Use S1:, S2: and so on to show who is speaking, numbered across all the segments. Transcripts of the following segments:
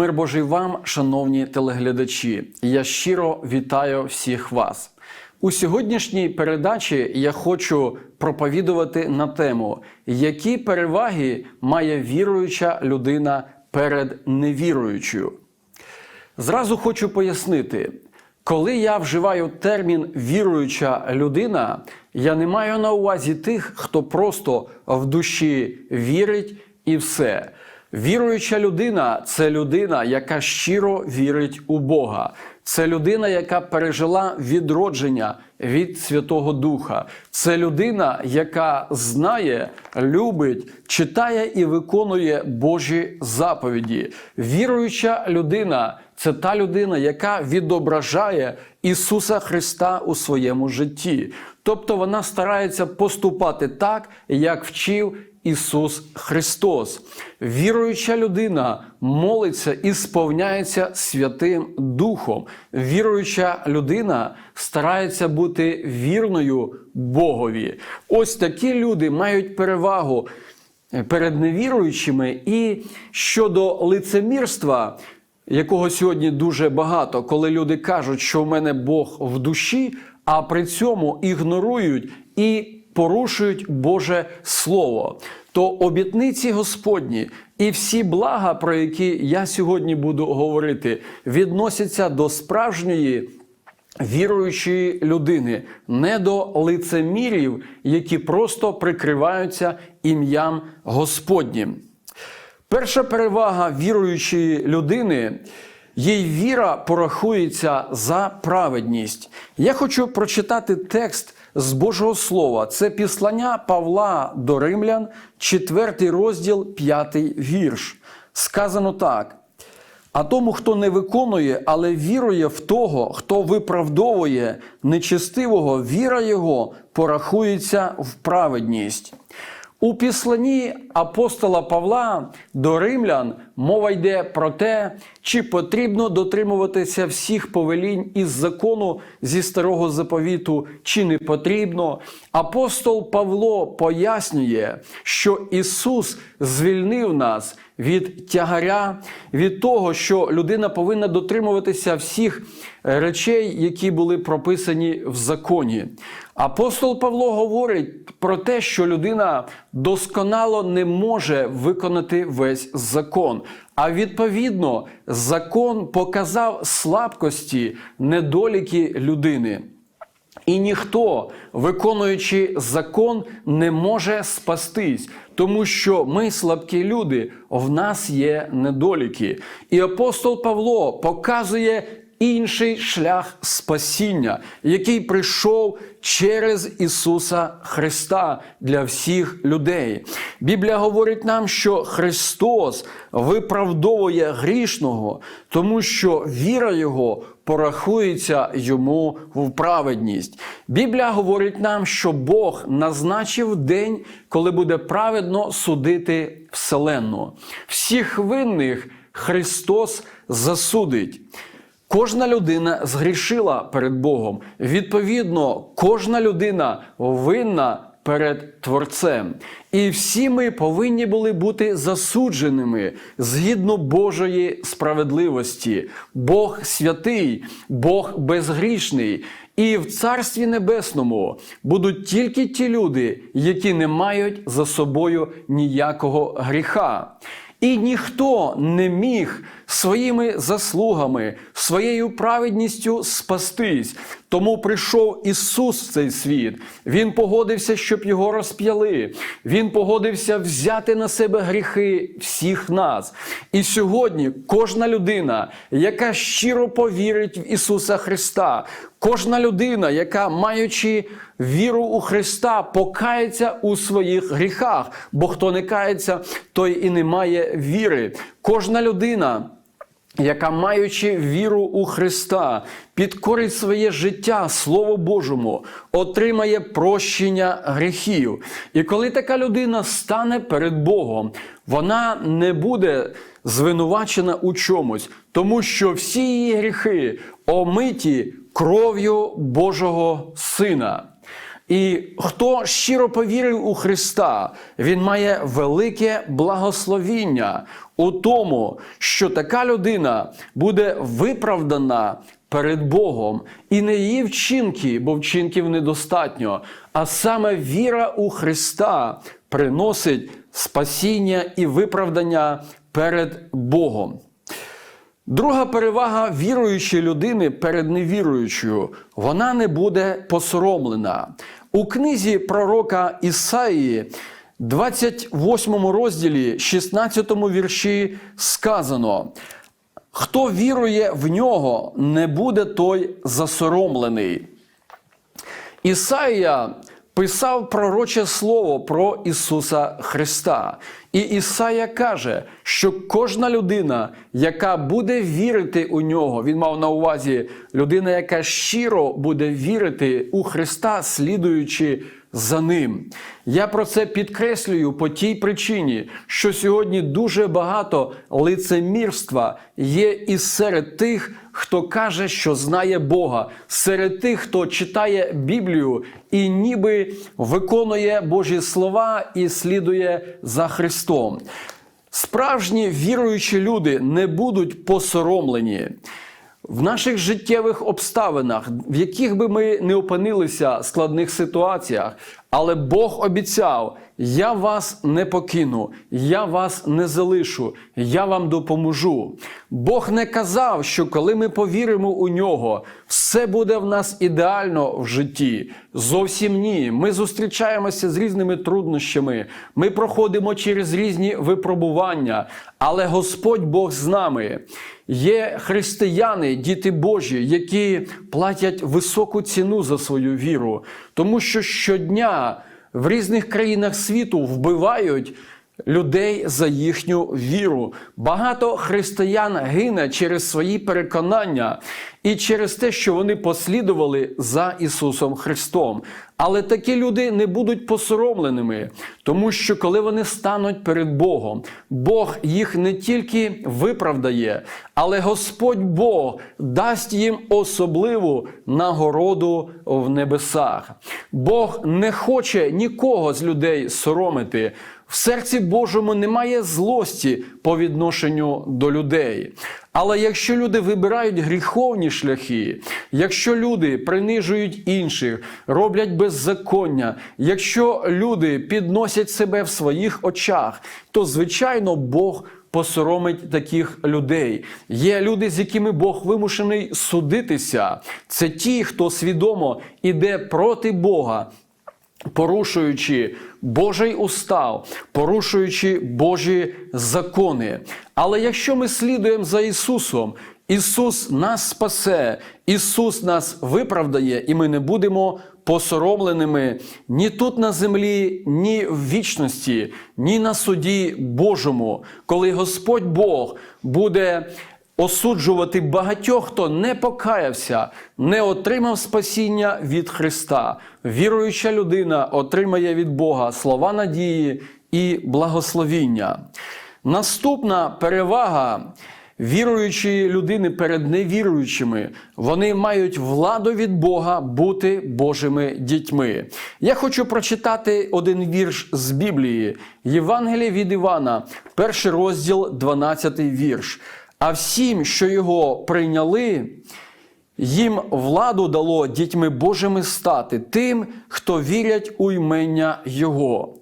S1: Мир Божий вам, шановні телеглядачі. Я щиро вітаю всіх вас. У сьогоднішній передачі я хочу проповідувати на тему, які переваги має віруюча людина перед невіруючою. Зразу хочу пояснити, коли я вживаю термін віруюча людина, я не маю на увазі тих, хто просто в душі вірить і все. Віруюча людина це людина, яка щиро вірить у Бога. Це людина, яка пережила відродження від Святого Духа. Це людина, яка знає, любить, читає і виконує Божі заповіді. Віруюча людина це та людина, яка відображає Ісуса Христа у своєму житті. Тобто вона старається поступати так, як вчив Ісус Христос. Віруюча людина молиться і сповняється Святим Духом. Віруюча людина старається бути вірною Богові. Ось такі люди мають перевагу перед невіруючими. І щодо лицемірства, якого сьогодні дуже багато, коли люди кажуть, що в мене Бог в душі, а при цьому ігнорують і порушують Боже Слово, то обітниці Господні і всі блага, про які я сьогодні буду говорити, відносяться до справжньої. Віруючої людини, не до лицемірів, які просто прикриваються ім'ям Господнім. Перша перевага віруючої людини їй віра порахується за праведність. Я хочу прочитати текст з Божого Слова. Це післання Павла до Римлян, 4 розділ, 5 вірш. Сказано так. А тому, хто не виконує, але вірує в того, хто виправдовує нечестивого, віра його порахується в праведність. У післанні апостола Павла до римлян мова йде про те, чи потрібно дотримуватися всіх повелінь із закону зі старого заповіту, чи не потрібно. Апостол Павло пояснює, що Ісус звільнив нас від тягаря, від того, що людина повинна дотримуватися всіх речей, які були прописані в законі. Апостол Павло говорить про те, що людина досконало не може виконати весь закон. А відповідно, закон показав слабкості, недоліки людини. І ніхто, виконуючи закон, не може спастись, тому що ми слабкі люди, в нас є недоліки. І апостол Павло показує інший шлях спасіння, який прийшов через Ісуса Христа для всіх людей. Біблія говорить нам, що Христос виправдовує грішного, тому що віра Його порахується йому в праведність. Біблія говорить нам, що Бог назначив день, коли буде праведно судити Вселенну. Всіх винних Христос засудить. Кожна людина згрішила перед Богом. Відповідно, кожна людина винна перед Творцем. І всі ми повинні були бути засудженими згідно Божої справедливості. Бог святий, Бог безгрішний. І в Царстві Небесному будуть тільки ті люди, які не мають за собою ніякого гріха. І ніхто не міг своїми заслугами, своєю праведністю спастись. Тому прийшов Ісус в цей світ. Він погодився, щоб його розп'яли. Він погодився взяти на себе гріхи всіх нас. І сьогодні кожна людина, яка щиро повірить в Ісуса Христа, кожна людина, яка, маючи віру у Христа, покається у своїх гріхах, бо хто не кається, той і не має віри. Кожна людина яка, маючи віру у Христа, підкорить своє життя Слову Божому, отримає прощення гріхів. І коли така людина стане перед Богом, вона не буде звинувачена у чомусь, тому що всі її гріхи омиті кров'ю Божого Сина. І хто щиро повірив у Христа, він має велике благословіння у тому, що така людина буде виправдана перед Богом і не її вчинки, бо вчинків недостатньо, а саме віра у Христа приносить спасіння і виправдання перед Богом. Друга перевага віруючої людини перед невіруючою вона не буде посоромлена. У книзі пророка Ісаїї, 28 розділі, 16 вірші сказано: Хто вірує в нього, не буде той засоромлений. Ісаїя писав пророче слово про Ісуса Христа. І Ісая каже, що кожна людина, яка буде вірити у нього, він мав на увазі людина, яка щиро буде вірити у Христа, слідуючи за ним. Я про це підкреслюю по тій причині, що сьогодні дуже багато лицемірства є і серед тих, хто каже, що знає Бога, серед тих, хто читає Біблію і ніби виконує Божі слова і слідує за Христом. Справжні віруючі люди не будуть посоромлені. В наших життєвих обставинах, в яких би ми не опинилися складних ситуаціях, але Бог обіцяв: я вас не покину, я вас не залишу, я вам допоможу. Бог не казав, що коли ми повіримо у нього, все буде в нас ідеально в житті. Зовсім ні. Ми зустрічаємося з різними труднощами, ми проходимо через різні випробування, але Господь Бог з нами. Є християни, діти Божі, які платять високу ціну за свою віру, тому що щодня в різних країнах світу вбивають людей за їхню віру. Багато християн гине через свої переконання і через те, що вони послідували за Ісусом Христом. Але такі люди не будуть посоромленими, тому що коли вони стануть перед Богом, Бог їх не тільки виправдає, але Господь Бог дасть їм особливу нагороду в небесах. Бог не хоче нікого з людей соромити. В серці Божому немає злості по відношенню до людей. Але якщо люди вибирають гріховні шляхи, якщо люди принижують інших, роблять беззаконня, якщо люди підносять себе в своїх очах, то звичайно Бог посоромить таких людей. Є люди, з якими Бог вимушений судитися. Це ті, хто свідомо іде проти Бога. Порушуючи Божий устав, порушуючи Божі закони. Але якщо ми слідуємо за Ісусом, Ісус нас спасе, Ісус нас виправдає, і ми не будемо посоромленими ні тут на землі, ні в вічності, ні на суді Божому, коли Господь Бог буде осуджувати багатьох, хто не покаявся, не отримав спасіння від Христа. Віруюча людина отримає від Бога слова надії і благословіння. Наступна перевага. Віруючої людини перед невіруючими, вони мають владу від Бога бути Божими дітьми. Я хочу прочитати один вірш з Біблії, Євангелія від Івана, перший розділ, 12 вірш. А всім, що його прийняли, їм владу дало дітьми Божими стати тим, хто вірять у ймення Його.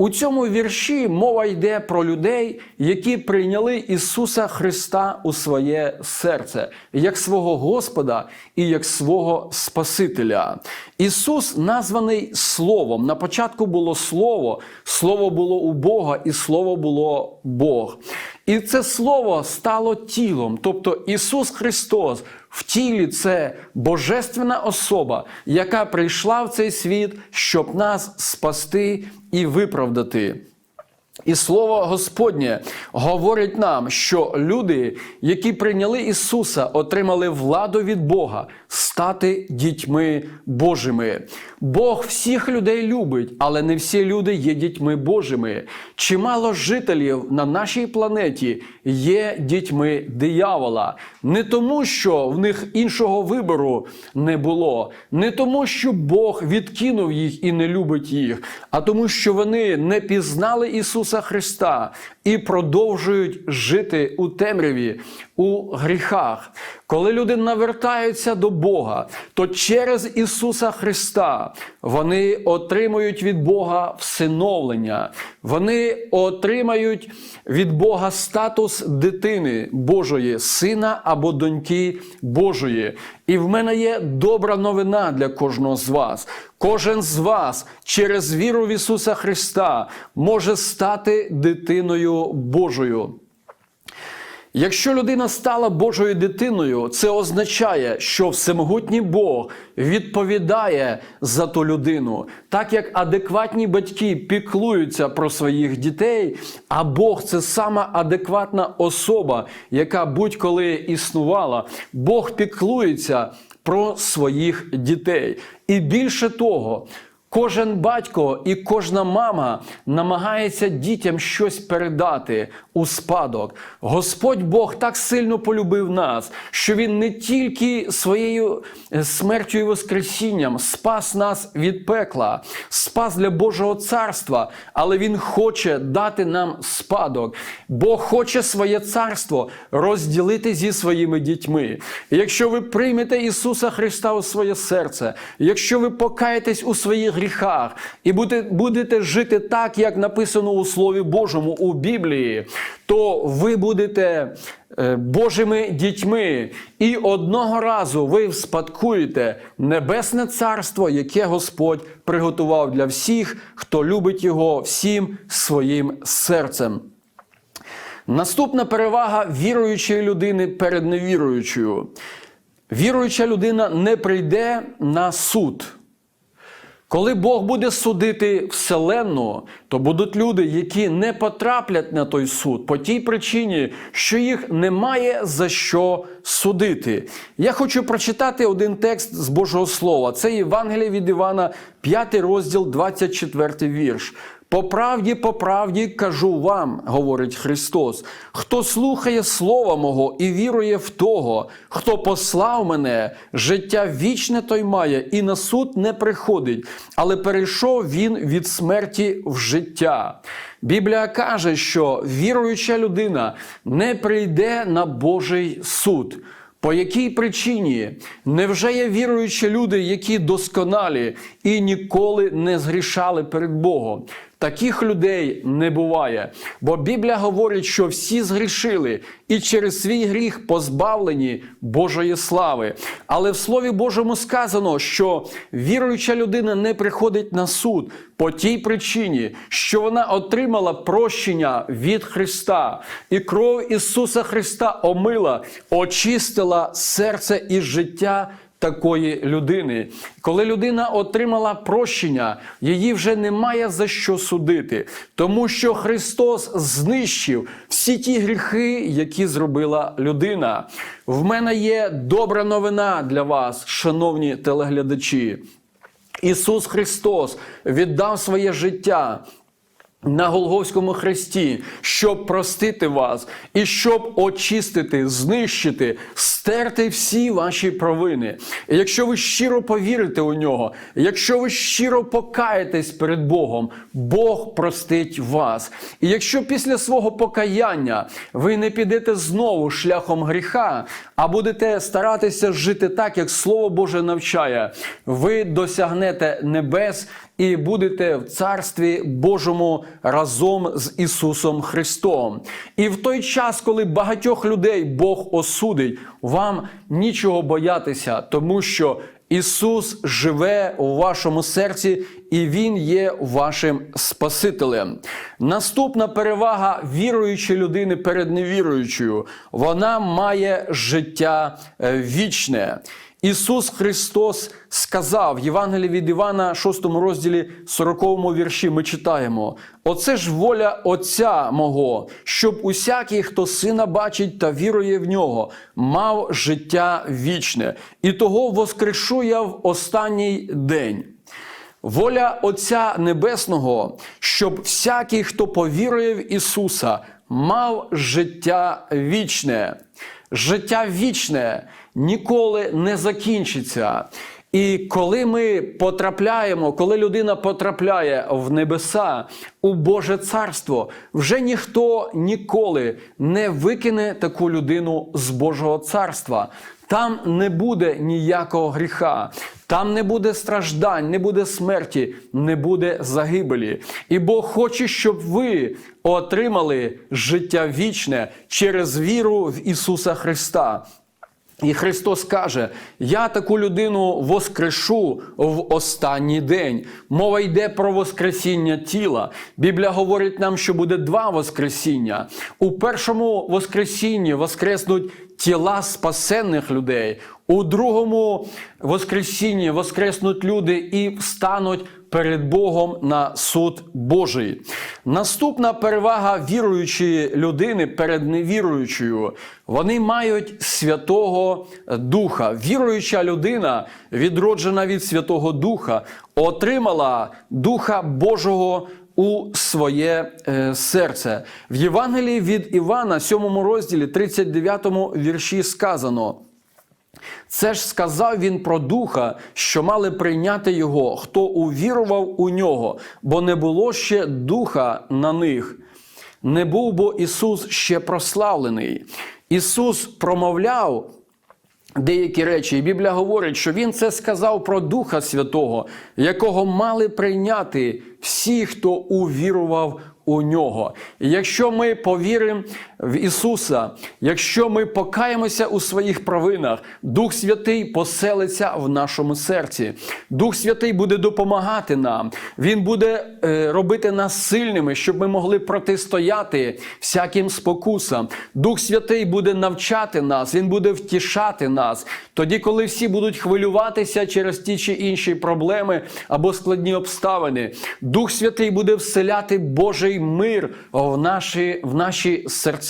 S1: У цьому вірші мова йде про людей, які прийняли Ісуса Христа у своє серце, як свого Господа і як свого Спасителя. Ісус названий Словом. На початку було Слово, Слово було у Бога, і Слово було Бог. І це Слово стало тілом, тобто Ісус Христос в тілі це божественна особа, яка прийшла в цей світ, щоб нас спасти і виправдати. І слово Господнє говорить нам, що люди, які прийняли Ісуса, отримали владу від Бога стати дітьми Божими. Бог всіх людей любить, але не всі люди є дітьми Божими. Чимало жителів на нашій планеті є дітьми диявола. Не тому, що в них іншого вибору не було, не тому, що Бог відкинув їх і не любить їх, а тому, що вони не пізнали Ісуса Христа і продовжують жити у темряві, у гріхах. Коли люди навертаються до Бога, то через Ісуса Христа вони отримують від Бога всиновлення, вони отримають від Бога статус дитини Божої, сина або доньки Божої. І в мене є добра новина для кожного з вас. Кожен з вас через віру в Ісуса Христа може стати дитиною Божою. Якщо людина стала Божою дитиною, це означає, що всемогутній Бог відповідає за ту людину, так як адекватні батьки піклуються про своїх дітей, а Бог це сама адекватна особа, яка будь-коли існувала. Бог піклується про своїх дітей. І більше того, Кожен батько і кожна мама намагається дітям щось передати у спадок. Господь Бог так сильно полюбив нас, що Він не тільки своєю е, смертю і воскресінням спас нас від пекла, спас для Божого царства, але Він хоче дати нам спадок. Бог хоче своє царство розділити зі своїми дітьми. Якщо ви приймете Ісуса Христа у своє серце, якщо ви покаєтесь у своїх гріхах і будете жити так, як написано у Слові Божому у Біблії, то ви будете е, Божими дітьми, і одного разу ви вспадкуєте небесне царство, яке Господь приготував для всіх, хто любить його всім своїм серцем. Наступна перевага віруючої людини перед невіруючою. Віруюча людина не прийде на суд. Коли Бог буде судити Вселенну, то будуть люди, які не потраплять на той суд по тій причині, що їх немає за що судити. Я хочу прочитати один текст з Божого Слова. Це Євангеліє від Івана, 5 розділ, 24 вірш. По правді, по правді кажу вам, говорить Христос, хто слухає Слова Мого і вірує в того, хто послав мене, життя вічне той має, і на суд не приходить, але перейшов він від смерті в життя. Біблія каже, що віруюча людина не прийде на Божий суд. По якій причині невже є віруючі люди, які досконалі і ніколи не згрішали перед Богом? Таких людей не буває. Бо Біблія говорить, що всі згрішили і через свій гріх позбавлені Божої слави. Але в Слові Божому сказано, що віруюча людина не приходить на суд по тій причині, що вона отримала прощення від Христа, і кров Ісуса Христа омила, очистила серце і життя такої людини. Коли людина отримала прощення, її вже немає за що судити, тому що Христос знищив всі ті гріхи, які зробила людина. В мене є добра новина для вас, шановні телеглядачі. Ісус Христос віддав своє життя на Голговському хресті, щоб простити вас і щоб очистити, знищити, стерти всі ваші провини. І якщо ви щиро повірите у нього, якщо ви щиро покаєтесь перед Богом, Бог простить вас. І якщо після свого покаяння ви не підете знову шляхом гріха, а будете старатися жити так, як Слово Боже навчає, ви досягнете небес і будете в Царстві Божому разом з Ісусом Христом. І в той час, коли багатьох людей Бог осудить, вам нічого боятися, тому що Ісус живе у вашому серці і Він є вашим Спасителем. Наступна перевага віруючої людини перед невіруючою. Вона має життя е, вічне. Ісус Христос сказав в Євангелії від Івана, 6 розділі 40 вірші, ми читаємо: Оце ж воля Отця мого, щоб усякий, хто сина бачить та вірує в нього, мав життя вічне, і того воскрешу я в останній день. Воля Отця Небесного, щоб всякий, хто повірує в Ісуса, мав життя вічне. Життя вічне ніколи не закінчиться. І коли ми потрапляємо, коли людина потрапляє в небеса, у Боже царство, вже ніхто ніколи не викине таку людину з Божого царства. Там не буде ніякого гріха, там не буде страждань, не буде смерті, не буде загибелі. І Бог хоче, щоб ви отримали життя вічне через віру в Ісуса Христа. І Христос каже: Я таку людину воскрешу в останній день. Мова йде про воскресіння тіла. Біблія говорить нам, що буде два воскресіння. У першому воскресінні воскреснуть тіла спасенних людей. У другому воскресінні воскреснуть люди і встануть перед Богом на суд Божий. Наступна перевага віруючої людини перед невіруючою. Вони мають Святого Духа. Віруюча людина, відроджена від Святого Духа, отримала Духа Божого у своє е, серце. В Євангелії від Івана, 7 розділі, 39 вірші сказано. Це ж сказав він про духа, що мали прийняти його, хто увірував у нього, бо не було ще духа на них. Не був бо Ісус ще прославлений. Ісус промовляв деякі речі, і Біблія говорить, що Він це сказав про Духа Святого, якого мали прийняти всі, хто увірував у нього. І якщо ми повіримо в Ісуса, якщо ми покаємося у своїх провинах, Дух Святий поселиться в нашому серці. Дух Святий буде допомагати нам. Він буде е, робити нас сильними, щоб ми могли протистояти всяким спокусам. Дух Святий буде навчати нас, Він буде втішати нас. Тоді, коли всі будуть хвилюватися через ті чи інші проблеми або складні обставини, Дух Святий буде вселяти Божий мир в наші, в наші серця.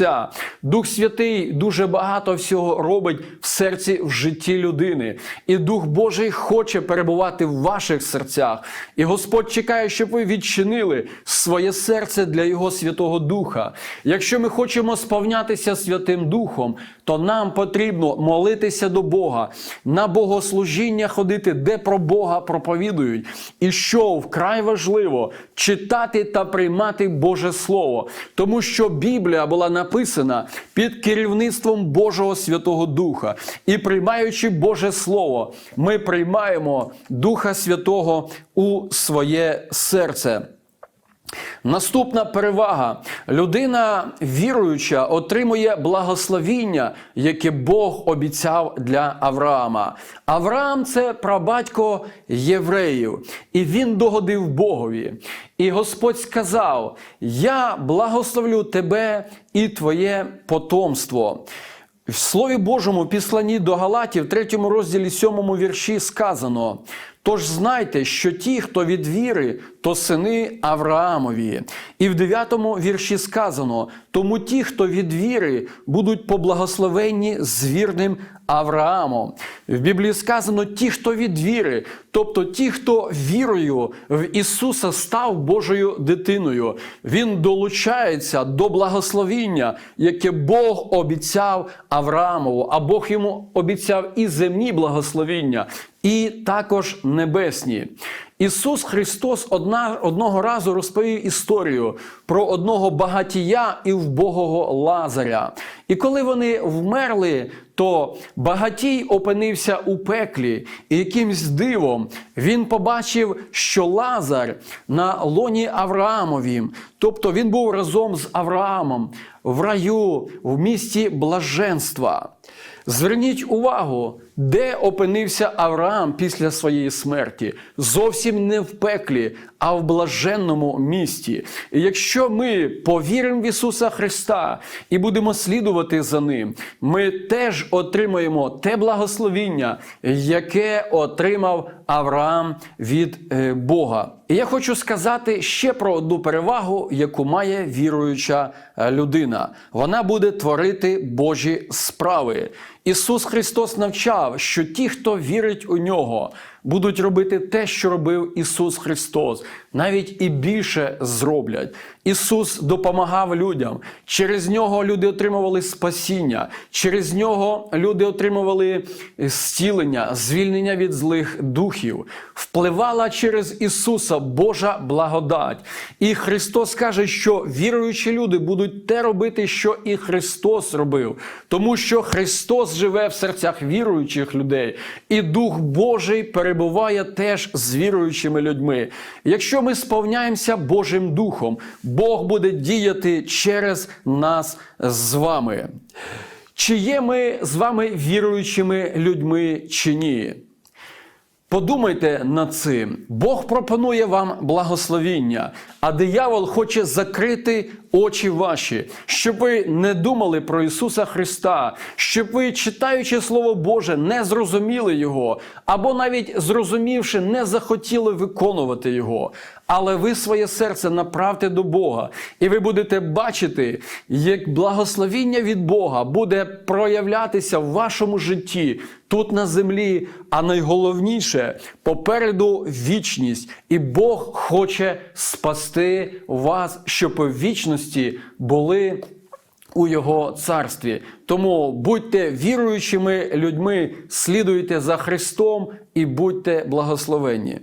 S1: Дух Святий дуже багато всього робить в серці, в житті людини. І Дух Божий хоче перебувати в ваших серцях. І Господь чекає, щоб ви відчинили своє серце для Його Святого Духа. Якщо ми хочемо сповнятися Святим Духом, то нам потрібно молитися до Бога, на богослужіння ходити, де про Бога проповідують. І що вкрай важливо читати та приймати Боже Слово, тому що Біблія була написана під керівництвом Божого Святого Духа. І приймаючи Боже Слово, ми приймаємо Духа Святого у своє серце. Наступна перевага. Людина віруюча отримує благословіння, яке Бог обіцяв для Авраама. Авраам це прабатько євреїв, і він догодив Богові. І Господь сказав: Я благословлю тебе і твоє потомство. В Слові Божому, післанні до Галатів, 3 розділі 7 вірші сказано: Тож знайте, що ті, хто від віри, то сини Авраамові. І в 9 вірші сказано: тому ті, хто від віри, будуть поблагословенні з вірним Авраамом. В Біблії сказано ті, хто від віри, тобто ті, хто вірою в Ісуса став Божою дитиною. Він долучається до благословіння, яке Бог обіцяв Авраамову, а Бог йому обіцяв і земні благословіння, і також небесні. Ісус Христос одна, одного разу розповів історію про одного багатія і вбогого Лазаря. І коли вони вмерли, то багатій опинився у пеклі, і якимсь дивом він побачив, що Лазар на лоні Авраамовім, Тобто він був разом з Авраамом в раю, в місті блаженства. Зверніть увагу, де опинився Авраам після своєї смерті. Зовсім не в пеклі, а в блаженному місті. І якщо ми повіримо в Ісуса Христа і будемо слідувати за Ним, ми теж отримаємо те благословіння, яке отримав Авраам від е, Бога. І я хочу сказати ще про одну перевагу, яку має віруюча е, людина. Вона буде творити Божі справи. Ісус Христос навчав, що ті, хто вірить у нього, будуть робити те, що робив Ісус Христос, навіть і більше зроблять. Ісус допомагав людям. Через нього люди отримували спасіння, через нього люди отримували зцілення, звільнення від злих духів. Впливала через Ісуса Божа благодать. І Христос каже, що віруючі люди будуть те робити, що і Христос робив, тому що Христос живе в серцях віруючих людей, і Дух Божий перебуває теж з віруючими людьми. Якщо ми сповняємося Божим Духом, Бог буде діяти через нас з вами. Чи є ми з вами віруючими людьми чи ні? Подумайте над цим. Бог пропонує вам благословіння, а диявол хоче закрити очі ваші, щоб ви не думали про Ісуса Христа, щоб ви, читаючи Слово Боже, не зрозуміли Його, або навіть зрозумівши, не захотіли виконувати Його. Але ви своє серце направте до Бога, і ви будете бачити, як благословіння від Бога буде проявлятися в вашому житті тут на землі, а найголовніше попереду вічність. І Бог хоче спасти вас, щоб у вічності були у Його царстві. Тому будьте віруючими людьми, слідуйте за Христом і будьте благословенні.